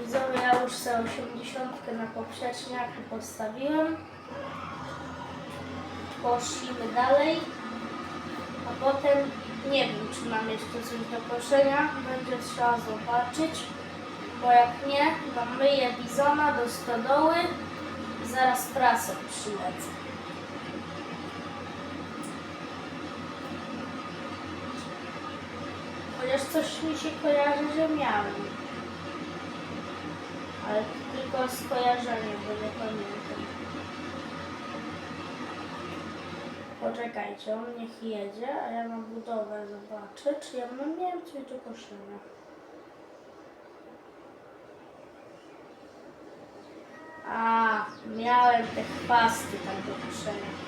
Widzowie, ja już sobie 80 na poprzeczniaki postawiłem. Poszliśmy dalej. A potem nie wiem, czy mam jeszcze coś do koszenia. Będzie trzeba zobaczyć. Bo jak nie, to myję bizona do stodoły i zaraz prasę przylecę. Chociaż coś mi się kojarzy, że miałem. Ale tylko skojarzenie, bo nie pamiętam. Poczekajcie, on niech jedzie, a ja na budowę zobaczę, czy ja mam- coś do koszenia. A, miałem te chwasty tam do koszenia.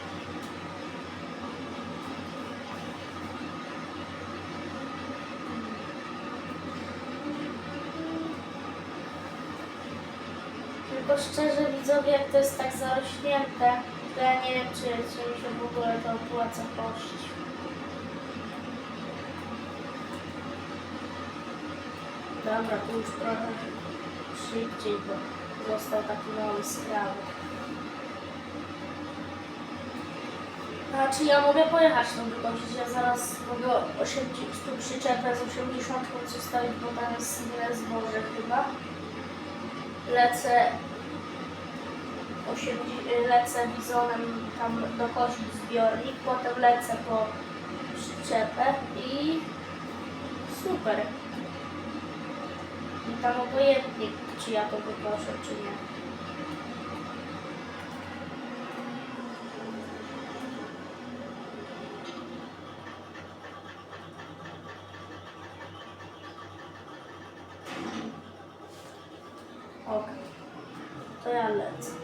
Tylko szczerze widzowie, jak to jest tak zarośnięte, to ja nie wiem, czy, czy się w ogóle to opłaca kościć. Dobra, tu już trochę szybciej, bo został taki mały skrawek. Znaczy ja mogę pojechać tą wykosić, ja zaraz mogę 80, tu przyczepę z 80 zostawić, bo tam jest inne zboże chyba. Lecę 80, lecę bizonem tam dokosić zbiornik, potem lecę po przyczepę i super. I tam obojętnie, czy ja to wykoszę, czy nie. Ok, to ja lecę.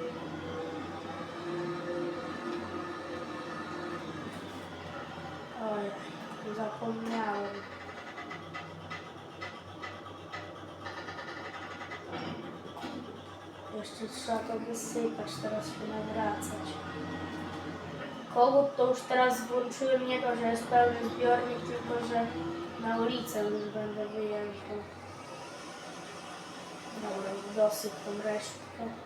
Trzeba to wysypać, teraz się nawracać. Kogut to już teraz włączyłem nie to, że jest pełny zbiornik, tylko że na ulicę już będę wyjeżdżał. Dobra, dosyp tą resztkę.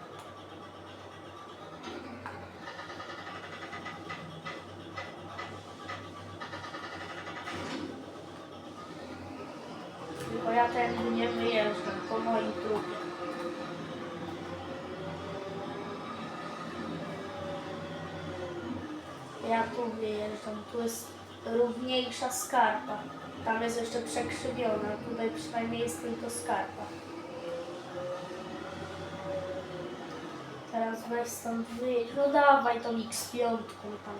Ja tu wyjeżdżam, tu jest równiejsza skarpa. Tam jest jeszcze przekrzywiona, tutaj przynajmniej jest tylko skarpa. Teraz weź stąd wyjedź. No dawaj tą X5 tam.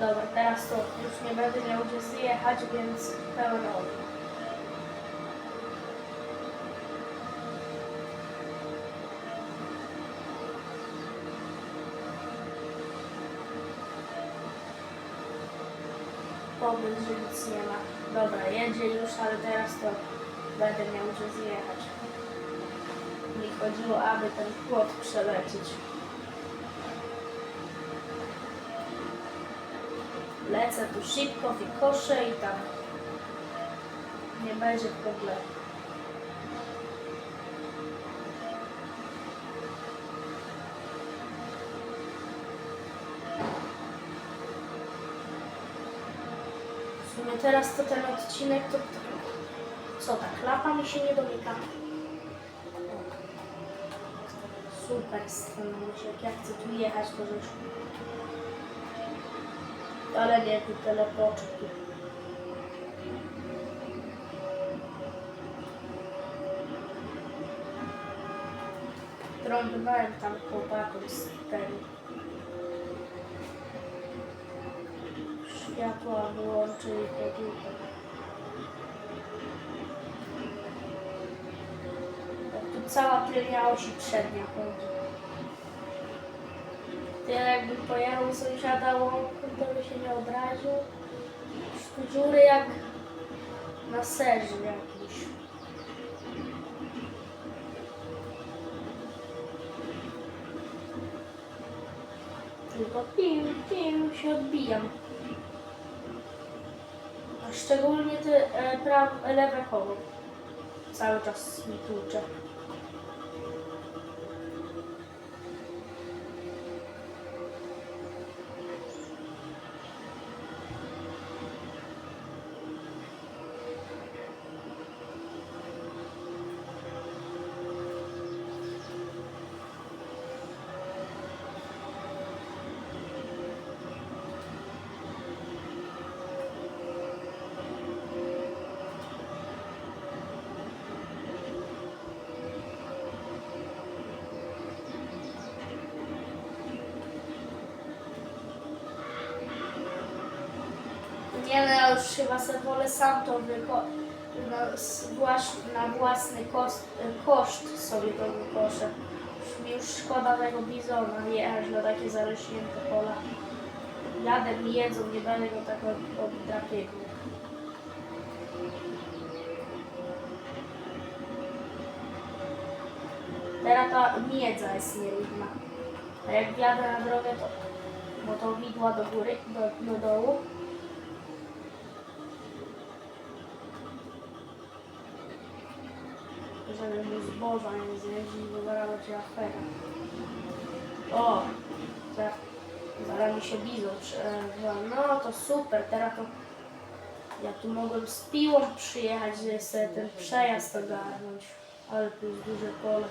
Dobra, teraz to już nie będę miał gdzie zjechać, więc pełno. Pomysł, że nic nie ma. Dobra, jedzie już, ale teraz to będę miał gdzie zjechać. Mi chodziło, aby ten płot przelecieć. Lecę tu szybko, wykoszę i tam nie będzie problemu. Teraz to ten odcinek to... Co, ta klapa mi się nie domyka? Super stanąłeś, jak ja chcę tu jechać, to już... Ale nie, tu telepoczek. tu. Trąbowałem tam chłopakom z tego. Światła wyłączyli po tutaj. Tu cała tylnia osi przednia chodzi. To ja jakbym pojechał sąsiada łąką, to by się nie obraził. Tu dziury jak na serze jakimś. Tylko pił, pił się odbijam. Szczególnie te e, prawe, lewe koło. Cały czas mi tłucze. Nie no, chyba sobie wolę sam to wyko... Włas- na własny koszt, sobie to wykoszę. Już szkoda tego bizona jechać na takie zarośnięte pola. Jadę mi jedzą, nie będę go tak oddrapiegł. Teraz ta miedza jest nierówna. A jak wjadę na drogę, to bo to widła do góry, do, do dołu. Żeby mu zboża nie zjeździć, bo zaraz będzie afera. O! Zaraz, zaraz mi się bizon przerwa. No to super, teraz to ja tu mogłem z piłą przyjechać, żeby sobie ten przejazd ogarnąć. Ale tu jest duże pole.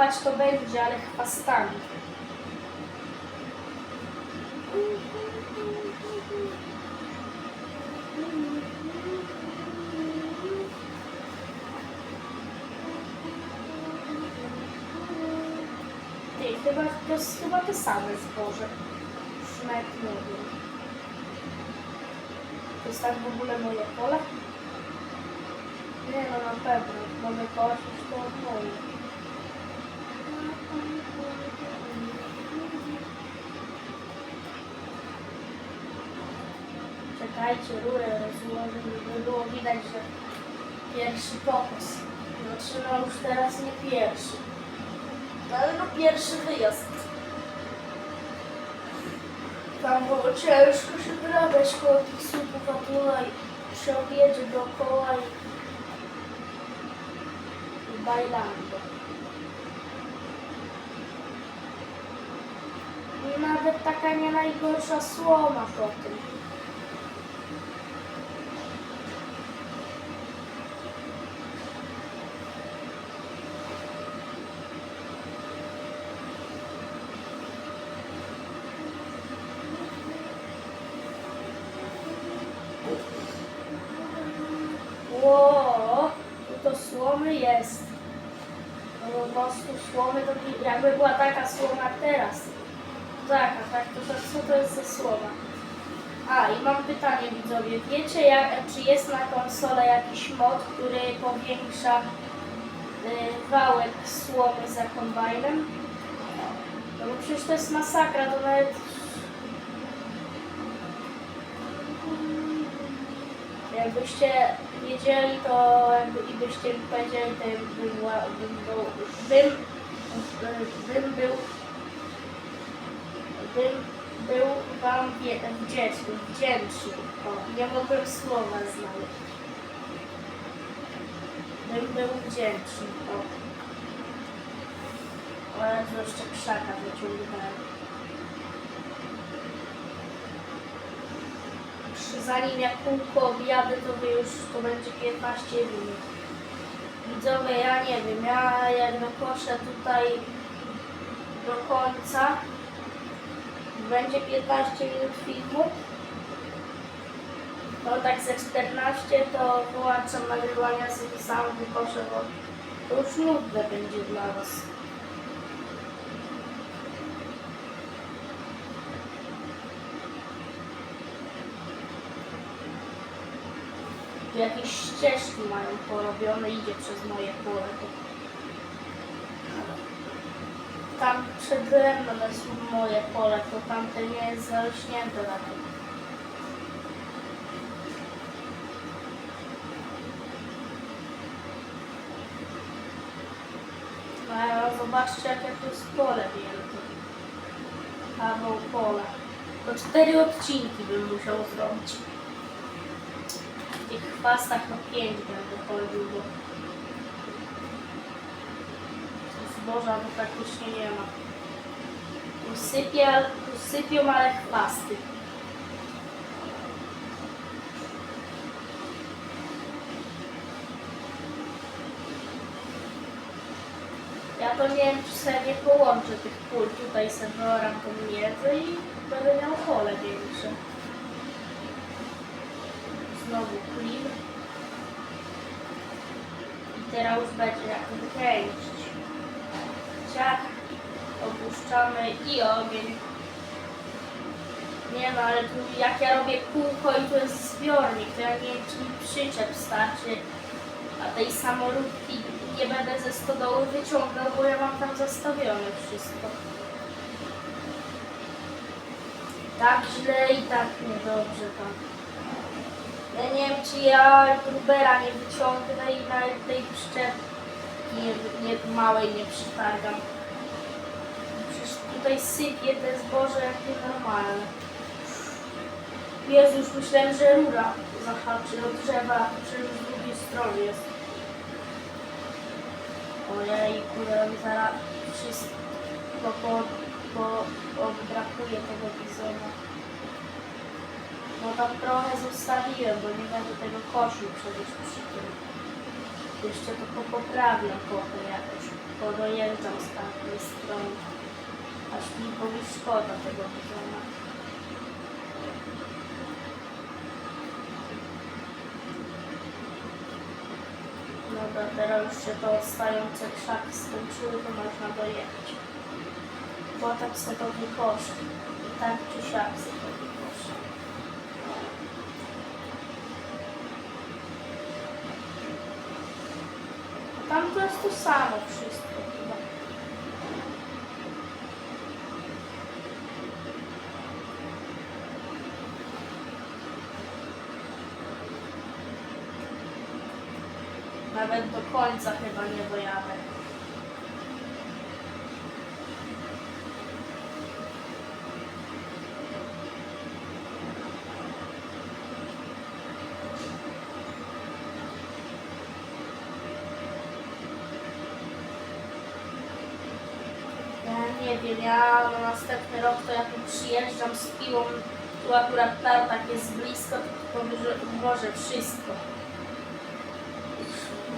Teraz to to będzie, ale chwastami. Ty, chyba, to jest chyba te same zboże. Nie wiem. To jest tak w ogóle moje pole? Nie no, na pewno. Mogę kosić to moje. Czekajcie, rurę rozłożę, żeby było widać, że pierwszy. Znaczy no już teraz nie pierwszy. No, Ale no pierwszy wyjazd. Tam było ciężko się wyrabiać koło tych słupów, a tutaj przy obiedzie dookoła i, i bajlando. I nawet taka nie najgorsza słoma po tym. To słomy jest. No po prostu słomy to jakby była taka słoma jak Taka, tak, to, to co to jest za słoma? A, i mam pytanie widzowie. Wiecie, jak, czy jest na konsolę jakiś mod, który powiększa y, wałek słomy za kombajnem? No bo przecież to jest masakra, to nawet Jakbyście wiedzieli, to jakby i byście mi powiedzieli, to bym, bym, był, bym, bym był bym był wam wdzięczny, wdzięczny. O, nie mogłem słowa znaleźć. Bym był wdzięczny. O. Jezu, jeszcze krzaka wyciągnąłem. Zanim jak kółko objadę, to by już to będzie 15 minut. Widzowie, ja nie wiem, ja jak dokoszę tutaj do końca, będzie 15 minut filmu, to tak ze 14 to wyłączam nagrywania sobie sam wykoszę, bo to już nudne będzie dla Was. Jakieś ścieżki mają porobione, idzie przez moje pole. Tam drewno na s- moje pole, to tamte nie jest zarośnięte na tym. No zobaczcie jakie to jest pole wielkie. Kawał pola. To cztery odcinki bym musiał zrobić. W tych chwastach no pięć będę chodził, bo zboża to praktycznie nie ma. Usypia, usypią, ale chwasty. Ja to nie wiem, czy sobie połączę tych pól. Tutaj wyoram tą miedzę i będę miał pole większe. Znowu clean. I teraz będzie jak kręcić. Ciach, opuszczamy i ogień. Nie no, ale tu jak ja robię kółko i to jest zbiornik, to ja nie wiem, czy mi przyczep starczy. A tej samoróbki nie będę ze stodoły wyciągał, bo ja mam tam zastawione wszystko. Tak źle i tak niedobrze tam. Ja nie wiem, czy ja grubera nie wyciągnę i nawet tej przyczepki nie, nie, małej nie przytargam. Przecież tutaj sypie te zboże jak nienormalne. Jezu, już myślałem, że rura zahaczy od drzewa, to przecież z drugiej strony jest. Ojej, kurde, mi zaraz wszystko po, po, odbrakuje tego bizona. No tam trochę zostawiłem, bo nie będę tego kosił przecież przy tym. Jeszcze to popoprawiam trochę jakoś. Podojeżdżam z tamtej strony. Aż mi powie szkoda tego bizona. Dobra, teraz już się to odstające krzaki skończyły, to można dojechać. Potem se to wykoszy. I tak czy siak se to wykoszy. Tam to jest to samo wszystko chyba. Nawet do końca chyba nie dojadę. Ja na następny rok to ja tu przyjeżdżam z piłą, tu akurat tartak jest blisko, to powyżej może wszystko.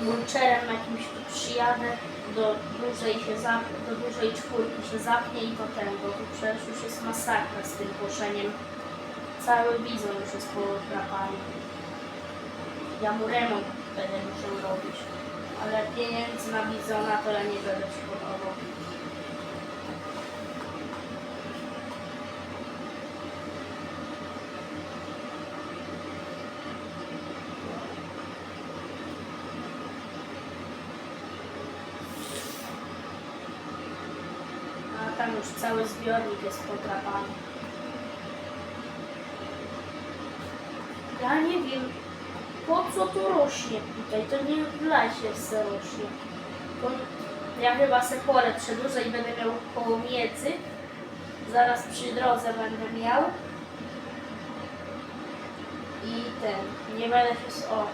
Muncherem jakimś tu przyjadę, do dużej się do dużej czwórki się zapnie i to ten, bo tu przecież już jest masakra z tym koszeniem. Cały bizon już jest podrapany. Ja mu remont będę musiał robić. Ale pieniędzy na bizona to ja nie będę szkodował. A już cały zbiornik jest podrapany. Ja nie wiem, po co to rośnie tutaj, to nie w lesie se rośnie. To ja chyba se pole przedłużę i będę miał koło miedzy. Zaraz przy drodze będę miał. I ten, nie będę się... O,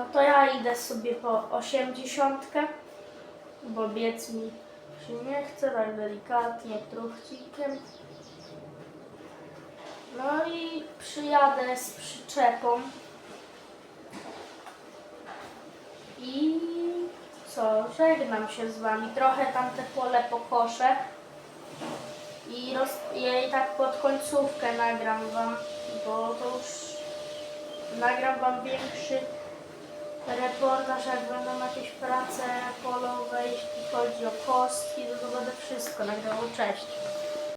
No to ja idę sobie po osiemdziesiątkę, bo biec mi się nie chce, tak delikatnie, truchcikiem. No i przyjadę z przyczepą. I co, żegnam się z wami. Trochę tam te pole pokoszę. I, roz, i tak pod końcówkę nagram wam, bo to już nagram wam większy reportaż, jak będą jakieś prace polowe, jeśli chodzi o kostki, to, to będę wszystko nagrywał. Cześć.